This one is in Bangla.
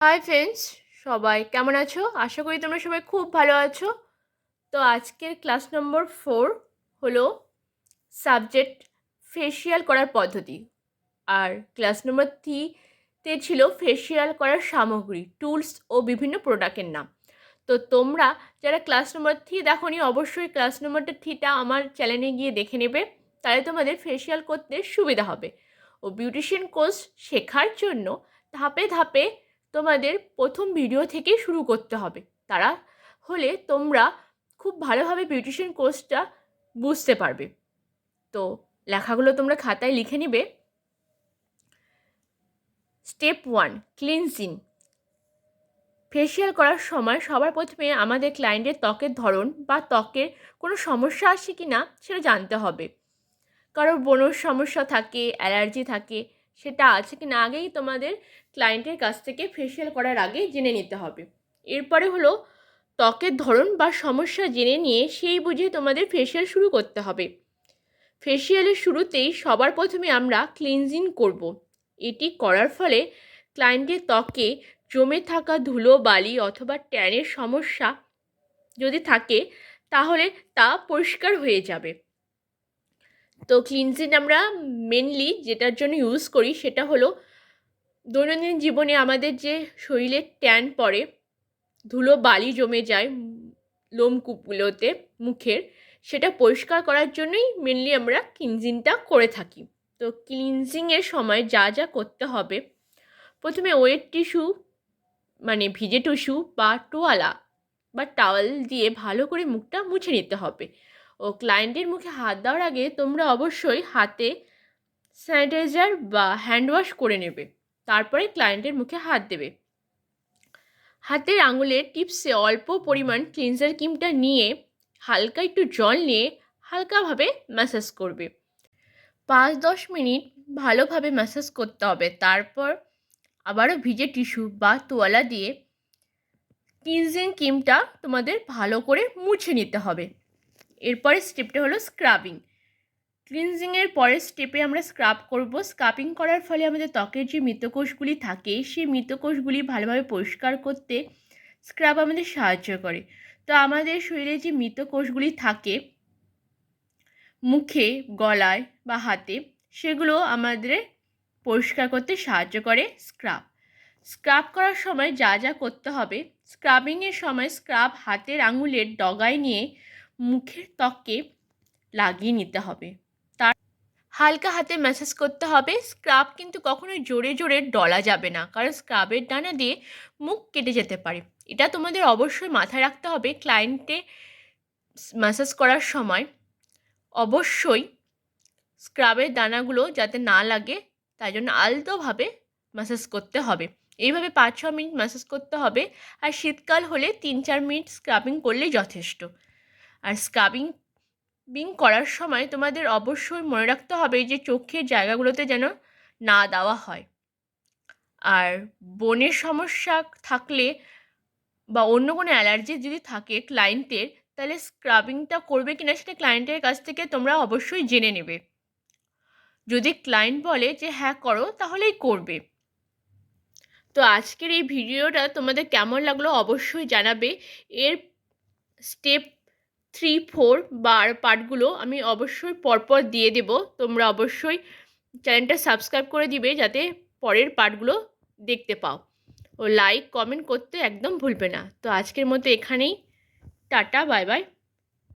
হাই ফ্রেন্ডস সবাই কেমন আছো? আশা করি তোমরা সবাই খুব ভালো আছো। তো আজকের ক্লাস নম্বর ফোর হলো সাবজেক্ট ফেসিয়াল করার পদ্ধতি। আর ক্লাস নম্বর থ্রিতে ছিল ফেসিয়াল করার সামগ্রী টুলস ও বিভিন্ন প্রোডাক্টের নাম। তো তোমরা যারা ক্লাস নম্বর থ্রি দেখো নি অবশ্যই ক্লাস নম্বরটা থ্রিটা আমার চ্যানেলে গিয়ে দেখে নেবে। তাহলে তোমাদের ফেসিয়াল করতে সুবিধা হবে। ও বিউটিশিয়ান কোর্স শেখার জন্য ধাপে ধাপে তোমাদের প্রথম ভিডিও থেকেই শুরু করতে হবে। তারা হলে তোমরা খুব ভালোভাবে বিউটিশিয়ান কোর্সটা বুঝতে পারবে। তো লেখাগুলো তোমরা খাতায় লিখে নিবে। স্টেপ ওয়ান ক্লিনজিং ফেসিয়াল করার সময় সবার প্রথমে আমাদের ক্লায়েন্টের ত্বকের ধরন বা ত্বকের কোনো সমস্যা আছে কি না সেটা জানতে হবে। কারোর বনোর সমস্যা থাকে, অ্যালার্জি থাকে সেটা আছে কি না আগেই তোমাদের ক্লায়েন্টের কাছ থেকে ফেসিয়াল করার আগে জেনে নিতে হবে। এরপরে হলো ত্বকের ধরন বা সমস্যা জেনে নিয়ে সেই বুঝে তোমাদের ফেসিয়াল শুরু করতে হবে। ফেসিয়ালের শুরুতেই সবার প্রথমে আমরা ক্লিনজিং করব। এটি করার ফলে ক্লায়েন্টের ত্বকে জমে থাকা ধুলো, বালি অথবা ট্যানের সমস্যা যদি থাকে, তাহলে তা পরিষ্কার হয়ে যাবে। তো ক্লিনজিং আমরা মেনলি যেটার জন্য ইউজ করি সেটা হলো দৈনন্দিন জীবনে আমাদের যে শরীরে ট্যান পড়ে, ধুলো বালি জমে যায় লোমকূপগুলোতে মুখের, সেটা পরিষ্কার করার জন্যই মেনলি আমরা ক্লিনজিংটা করে থাকি। তো ক্লিনজিংয়ের সময় যা যা করতে হবে, প্রথমে ওয়েট টিস্যু মানে ভিজে টিস্যু বা টোয়ালা বা টাওয়াল দিয়ে ভালো করে মুখটা মুছে নিতে হবে। ও ক্লায়েন্টের মুখে হাত দেওয়ার আগে তোমরা অবশ্যই হাতে স্যানিটাইজার বা হ্যান্ড ওয়াশ করে নেবে। তারপরে ক্লায়েন্টের মুখে হাত দেবে। হাতের আঙুলের টিপসে অল্প পরিমাণ ক্লিনজার ক্রিমটা নিয়ে হালকা একটু জল নিয়ে হালকাভাবে ম্যাসাজ করবে। পাঁচ দশ মিনিট ভালোভাবে ম্যাসাজ করতে হবে। তারপর আবারও ভিজে টিস্যু বা তোয়ালা দিয়ে ক্লিনজিং ক্রিমটা তোমাদের ভালো করে মুছে নিতে হবে। এরপরে স্টেপটা হলো স্ক্রাবিং ক্লিনজিংয়ের পরের স্টেপে আমরা স্ক্রাব করব। স্ক্রাবিং করার ফলে আমাদের ত্বকের যে মৃতকোষগুলি থাকে, সেই মৃতকোষগুলি ভালোভাবে পরিষ্কার করতে স্ক্রাব আমাদের সাহায্য করে। তো আমাদের শরীরে যে মৃতকোষগুলি থাকে, মুখে, গলায় বা হাতে, সেগুলো আমাদের পরিষ্কার করতে সাহায্য করে স্ক্রাব স্ক্রাব করার সময় যা যা করতে হবে স্ক্রাবিংয়ের সময় স্ক্রাব হাতের আঙুলের ডগায় নিয়ে মুখের ত্বকে লাগিয়ে নিতে হবে। তার হালকা হাতে ম্যাসাজ করতে হবে। স্ক্রাব কিন্তু কখনোই জোরে জোরে ডলা যাবে না। কারণ স্ক্রাবের ডানা দিয়ে মুখ কেটে যেতে পারে। এটা তোমাদের অবশ্যই মাথায় রাখতে হবে। ক্লায়েন্টে ম্যাসাজ করার সময় অবশ্যই স্ক্রাবের দানাগুলো যাতে না লাগে, তাই জন্য আলতোভাবে ম্যাসাজ করতে হবে। এইভাবে পাঁচ ছ মিনিট ম্যাসাজ করতে হবে। আর শীতকাল হলে তিন চার মিনিট স্ক্রাবিং করলেই যথেষ্ট। আর স্ক্রাবিং বিং করার সময় তোমাদের অবশ্যই মনে রাখতে হবে যে চোখের জায়গাগুলোতে যেন না দেওয়া হয়। আর বনের সমস্যা থাকলে বা অন্য কোনো অ্যালার্জি যদি থাকে ক্লায়েন্টের তাহলে স্ক্রাবিংটা করবে কিনা সেটা ক্লায়েন্টের কাছ থেকে তোমরা অবশ্যই জেনে নেবে। যদি ক্লায়েন্ট বলে যে হ্যাঁ করো, তাহলেই করবে। তো আজকের এই ভিডিওটা তোমাদের কেমন লাগল অবশ্যই জানাবে। এর স্টেপ থ্রি ফোর বার পার্টগুলো আমি অবশ্যই পরপর দিয়ে দেব। তোমরা অবশ্যই চ্যানেলটা সাবস্ক্রাইব করে দিবে যাতে পরের পার্টগুলো দেখতে পাও। ও লাইক কমেন্ট করতে একদম ভুলবে না। তো আজকের মতো এখানেই। Tata bye bye